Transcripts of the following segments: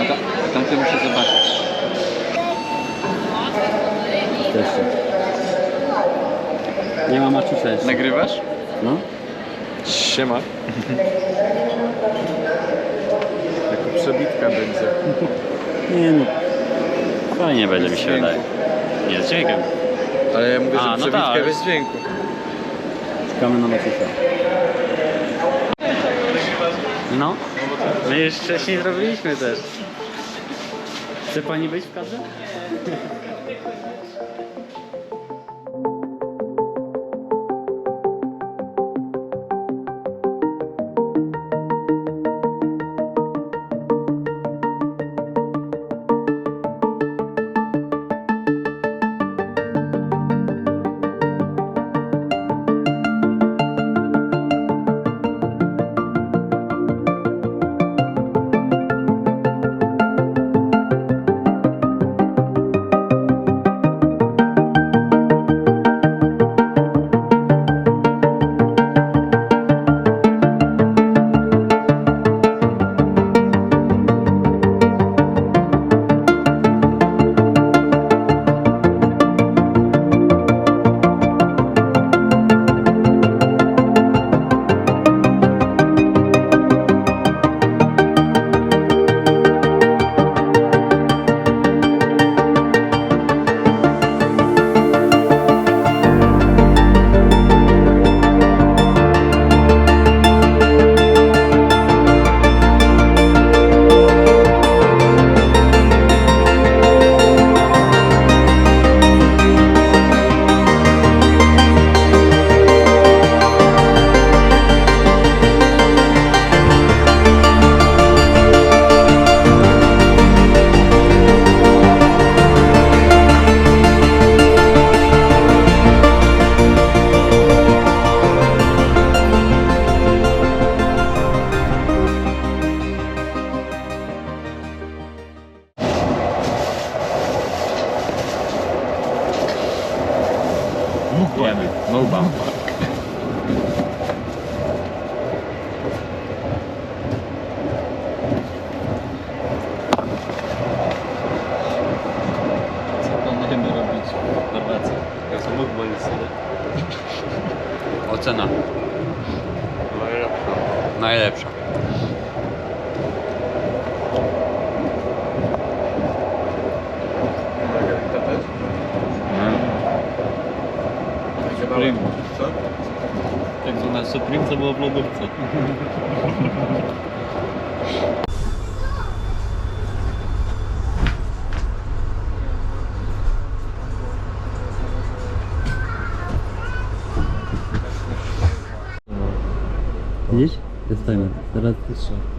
A tamte muszę zobaczyć. Jeszcze. Nie ma maczusia jeszcze. Nagrywasz? No. Siema. Jako przebitka będzie. Nie no. Fajnie będzie mi się dźwięku. wydaje. Nie, z dźwiękiem. Ale ja mówię, A, że no przebitka tak. bez dźwięku. Czekamy na maczusia. No. My już wcześniej zrobiliśmy też. Chce pani być w kadrze? Wiemy. No bumper. Co Supreme. Co? Tak zwana Supreme to było w lodówce. Widzisz? Jest timer. Teraz,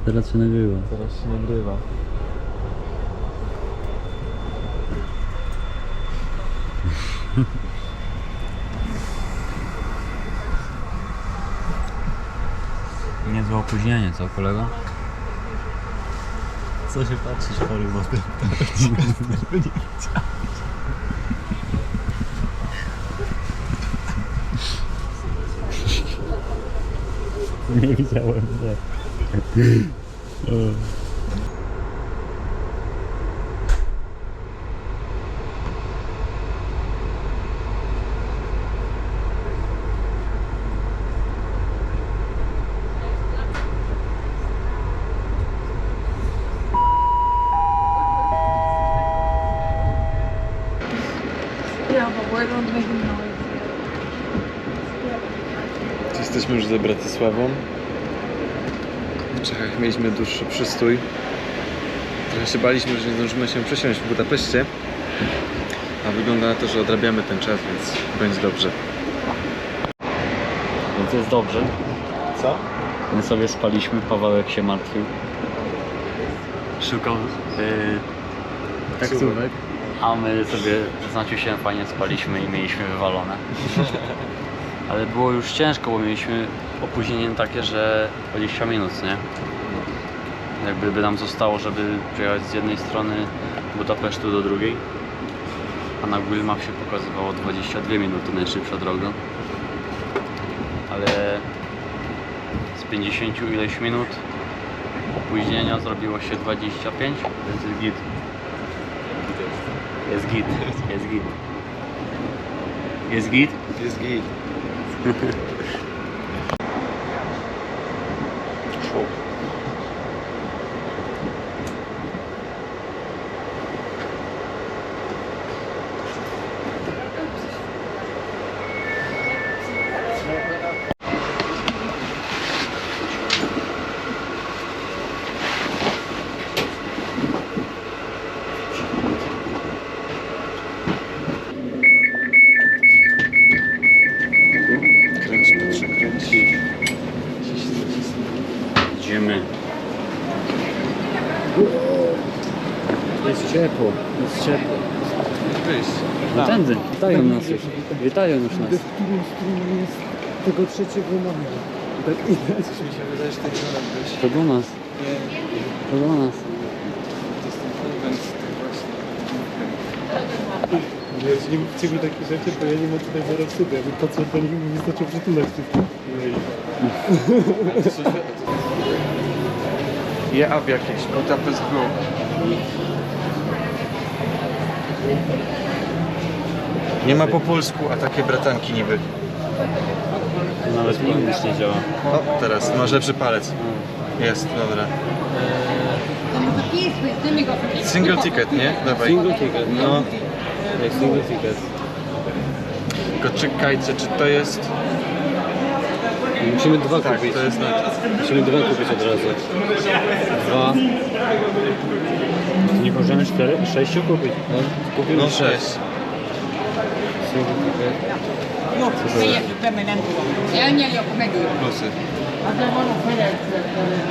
teraz się nagrywa. Teraz się nagrywa. Niezłe opóźnienie, co kolego? Co się patrzysz chory wody? Nie widziałem, nie. Yeah, but we're not making noise. Jesteśmy już za Bratysławą. W Czechach mieliśmy dłuższy przystój. Trochę się baliśmy, że nie zdążymy się przesiąść w Budapeszcie. A wygląda na to, że odrabiamy ten czas, więc będzie dobrze. Więc jest dobrze. Co? My sobie spaliśmy, Pawełek się martwił. Szukał yy, taksówek. A my sobie z Naciusiem fajnie spaliśmy i mieliśmy wywalone. Ale było już ciężko, bo mieliśmy opóźnienie takie, że 20 minut, nie? Jakby by nam zostało, żeby przyjechać z jednej strony Budapesztu do drugiej. A na Google Map się pokazywało 22 minuty najszybsza droga. Ale z 50 ileś minut opóźnienia zrobiło się 25, więc jest git. Jest git, jest git. Jest git? Jest git. Jest ciepło, jest ciepło. Wyjść. No tędy, witają nas już. Witają już nas. w którym stronie jest tego trzeciego numeru. Tak widać. Mi się wydaje, że ten ziomek byś. To do nas, Nie, to do nas. to jest ten konwent tak właśnie. Wiesz, nie mówcie mi takie rzeczy, bo ja nie mam tutaj zaraz sobie. Ja bym patrzył do nich i zaczął przytulać wszystko. Je up jakieś, Budapest Blue. Nie ma po polsku, a takie bratanki niby. Nawet mi nic nie działa. O, teraz, masz lepszy palec. Jest, dobra. Single ticket, nie? Dawaj. Single ticket, no. No, Jest single ticket. tylko czekajcie, czy to jest... Musimy dwa Tak, kupić. to jest na... Musimy dwa kupić od razu. Dwa. Nie możemy cztery, sześciu kupić. No, kupimy No sześć. ticket. Plusy.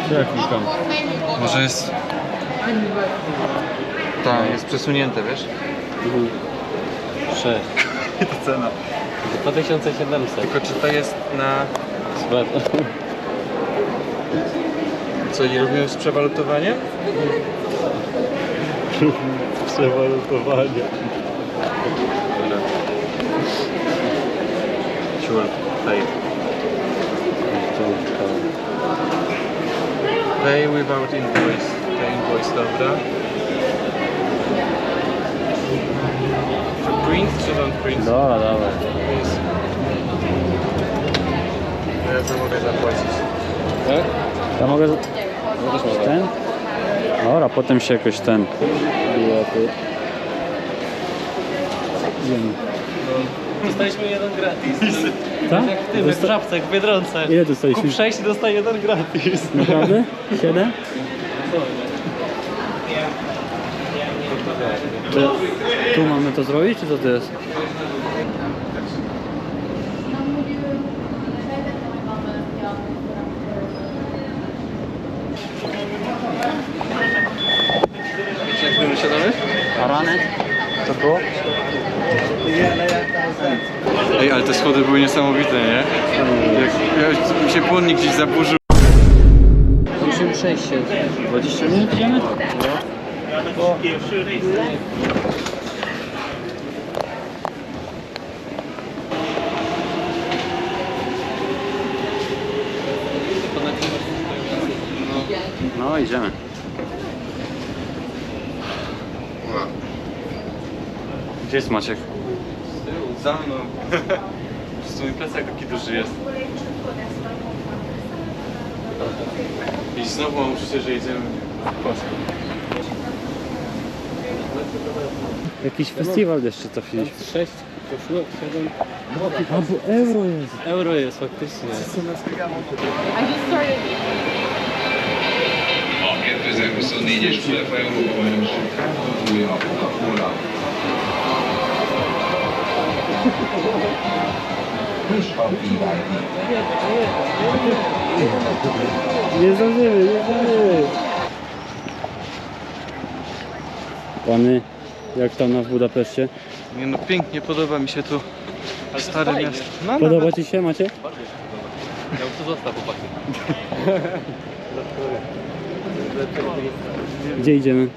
Co ja klikam? Może jest... Tak, jest przesunięte, wiesz? Sześć. Cena. 2700. Tylko czy to jest na... Co, nie robimy przewalutowanie? Przewalutowanie. Sure, pay. Pay without invoice. Pay invoice, dobra. Print czy don't print? Dobra, dawaj. Co mogę zapłacić? Tak? Ja mogę... Ten? Dobra, potem się jakoś ten... Bilety. Idziemy. Dostaliśmy jeden gratis. Tak? Jak w tym, jak w żabce, jak w Biedronce. Ile dostaliśmy? Kup 6 i dostaje jeden gratis. Naprawdę? Siedem? To, tu mamy to zrobić, czy co to jest? Rany? To było? Ej, ale te schody były niesamowite, nie? Jak ja, mi się płonnik gdzieś zaburzył. 56 20 minut idziemy? No idziemy. Gdzie jest Maciek? Za mną. Mój plecak taki duży jest. I znowu mam uczucie, że jedziemy w Polskę. Jakiś festiwal jeszcze trafiliśmy. 6, 7. A bo euro jest. Euro jest faktycznie. Nie zdążymy, nie zdążymy. Pany, jak tam na w Budapeszcie? Nie no, pięknie, podoba mi się tu stare miasto. No, Podoba Ci się, Macie? Ja już tu został chłopaki. Gdzie idziemy?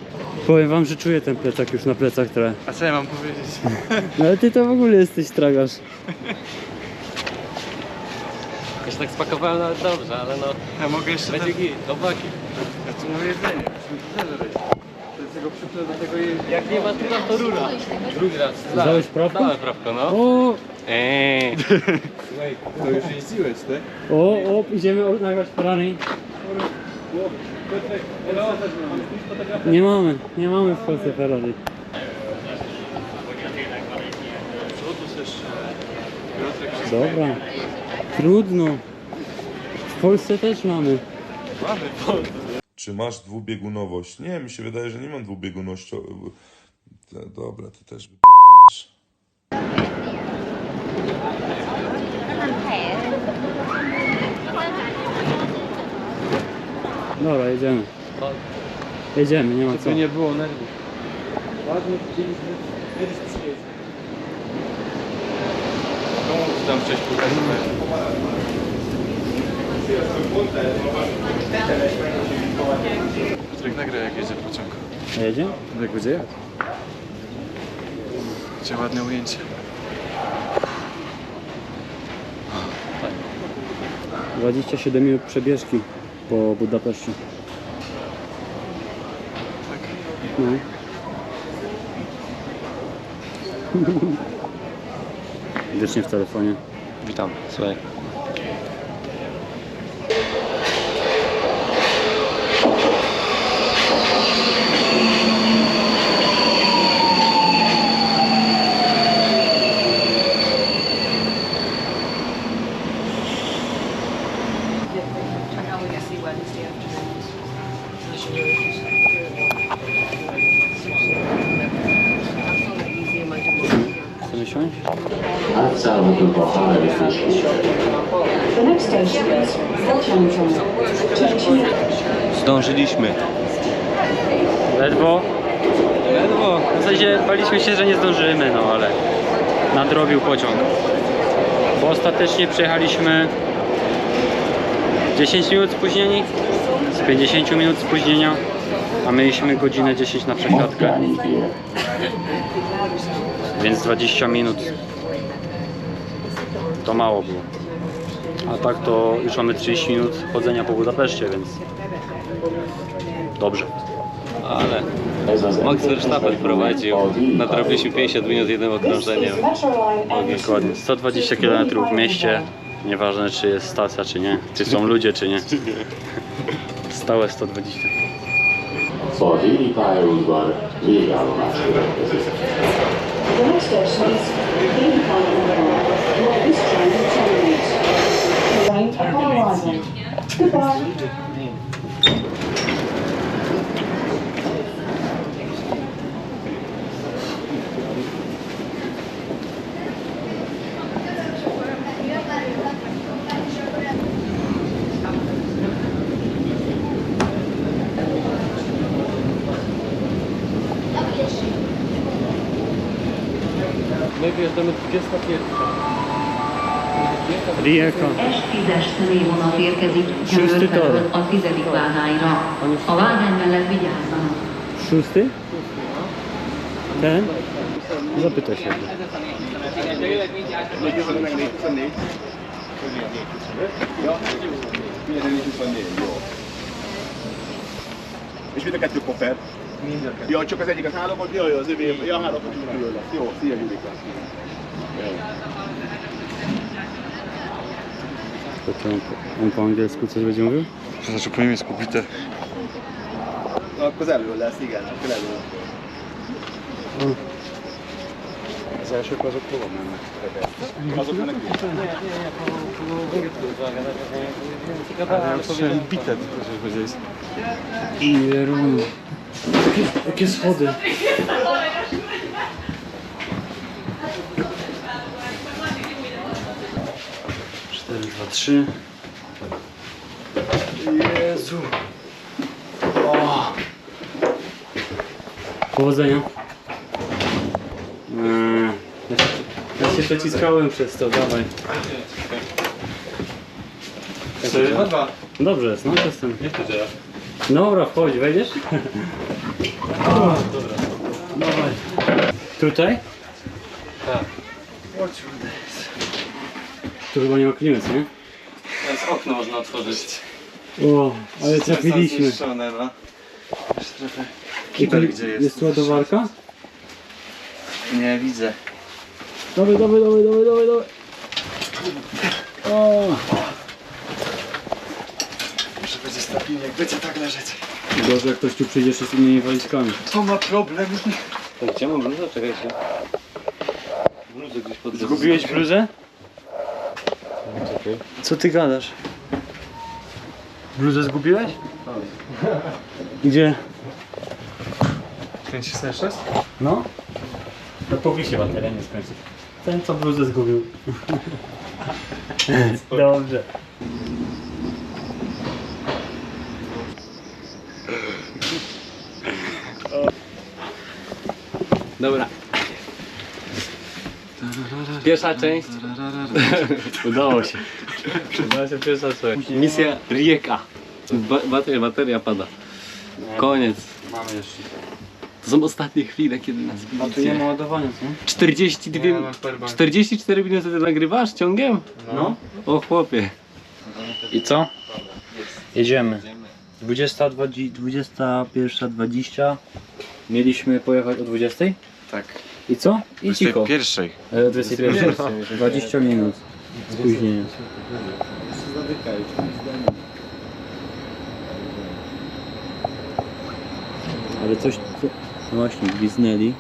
Powiem Wam, że czuję ten plecak już na plecach trochę. A co ja mam powiedzieć? No ale Ty to w ogóle jesteś tragarz. Ja się tak spakowałem nawet dobrze, ale no... Ja mogę jeszcze Będzie git, chłopaki. A tu mam jedzenie. To jest jego przyple do tego jeździ. Jak nie ma tu to rura. Drugi raz. Zdałeś prawko? Dałem prawko, no. O, Eee. Słuchaj, to już jeździłeś, tak? o, o, idziemy nagrać Ferrari. Nie mamy, nie mamy w Polsce Ferrari. Dobra, trudno. W Polsce też mamy. Czy masz dwubiegunowość? Nie, mi się wydaje, że nie mam dwubiegunowości. Dobra, to też wypierdalasz. Dobra, jedziemy. Jedziemy, nie ma co. To nie było nerwów. Ładnie widzieliśmy, kiedyś przyjeździ. Tam wcześniej pokazywałem. Piotrek nagra jak jedzie pociąg. A jedzie? Jak będzie? Gdzie ładne ujęcie. Tak. 27 minut przebieżki po Budapeszcie. Tak. No. Wiecznie w telefonie. Witam, słuchaj. I can only see Wednesday afternoons. Chcesz siąść? The next station is Pociągiem. Junction Zdążyliśmy. Ledwo. Ledwo. W zasadzie baliśmy się, że nie zdążymy, no ale nadrobił pociąg. Bo ostatecznie przejechaliśmy 10 minut spóźnieni, z 50 minut spóźnienia, a mieliśmy godzinę 10 na przesiadkę. Więc 20 minut to mało było. A tak to już mamy 30 minut chodzenia po Budapeszcie, więc dobrze. Ale Max Verstappen prowadził. Nadrobiliśmy 50 minut jednym okrążeniem. Dokładnie. 120 km w mieście. Nieważne czy jest stacja czy nie. Czy są ludzie czy nie. Stałe 120. A déli pályaudvar végállomásra érkezik. the next station is where this train. The line upon arrival. Goodbye. My wjeżdżamy 21. Rijeka. S10-es személyvonat érkezik Szósty Győr felől a tizedik vágányra. A vágány mellett vigyázzanak. Szósty? Ten? Zapytaj się. És mind a kettő koffer? Mind a kettő. Ja, csak az egyik az állapot, jaj, az övé, ja, állapot külön. Jó, szia Judika. On parle anglais, que ça veut dire mieux Ça, je peux aimer ce computer. Akkor az elő lesz, igen, akkor elő. Ah. Az elsők azok hova mennek? Azok mennek Ale ja słyszałem bite, że powiedziałeś. Jerum. Jakie, jakie schody? Cztery, dwa, trzy. Jezu. O. Powodzenia. Eee, ja, się, ja się przeciskałem przez to, dawaj. Dwa, dwa. Dobrze jest, no to jestem. To działa? Dobra, wchodź, wejdziesz? O, dobra. Dawaj. Tutaj? Tak. Tu chyba nie ma klimy, co nie? Teraz okno można otworzyć. O, ale trafiliśmy. Zniszczone, no. Już trochę... I Kibel gdzie jest? jest ładowarka? Nie widzę. Dawaj, dawaj, dawaj, dawaj, dawaj, dawaj. O, Może będzie stabilnie, jak będzie tak leżeć. gorzej jak ktoś tu przyjdzie jeszcze z innymi walizkami. To ma problem. To Gdzie mam bluzę? Czekajcie. Bluzę gdzieś pod Zgubiłeś bluzę? Czekaj. Co ty gadasz? Bluzę zgubiłeś? Gdzie? Kręcisz ten szes? No? Powisi bateria, nie skończy. Ten co bluzę zgubił. Dobrze. Dobra. Pierwsza część. Udało się. Udała się pierwsza część. Misja Rieka. Ba bateria, bateria pada. Koniec. Mamy jeszcze. To są ostatnie chwile, kiedy nas A tu nie widzicie. ma ładowania, co? 42 Nie, mam powerbank. 44 minuty ty nagrywasz ciągiem? No. O chłopie. I co? Jedziemy. 20, 21.20. Mieliśmy pojechać o 20? Tak. I co? I cicho. Pierwszej. E, 21. 20 minut. Spóźnienie. Ale coś... Co... No właśnie, gwiznęli.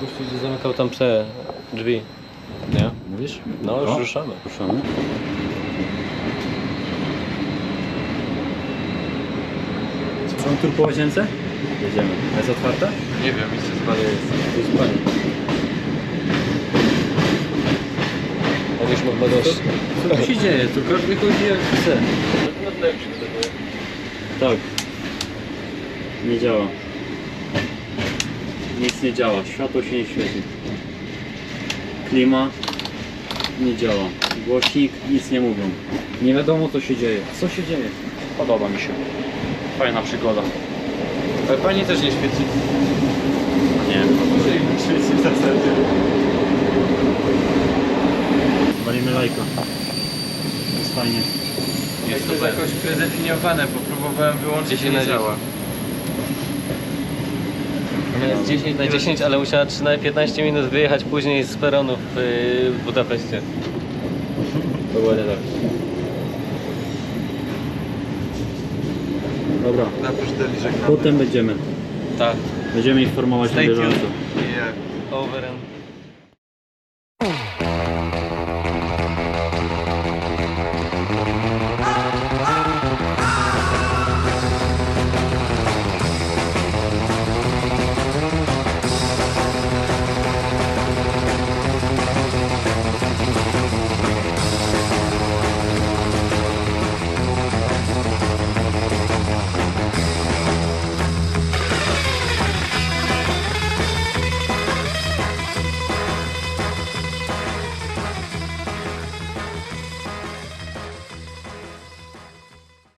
Gościu zamykał tam prze drzwi. Nie? Mówisz? No, już O. ruszamy. Ruszamy. Są tur po łazience? Jedziemy. A jest otwarte? Nie wiem, zbadać. To jest pani. On już ma dość. Co tu się dzieje? Tu każdy chodzi jak chce. Tak. Nie działa. Nic nie działa. Światło się nie świeci. Klima nie działa. Głośnik nic nie mówią. Nie wiadomo co się dzieje. Co się dzieje? Podoba mi się. Fajna przygoda. Ale pani też nie świeci. Nie. Świeci w zasadzie. Walimy lajka. Jest fajnie. Jest to jakoś predefiniowane, bo próbowałem wyłączyć 10 i nie 10. działa. Jest 10 na 10, ale musiała 3 na 15 minut wyjechać później z peronu w, y, w Budapeszcie. Dokładnie tak. Dobra. Napisz Deli, żegnamy. Potem będziemy. Tak. Będziemy informować na bieżąco. Nie. Over and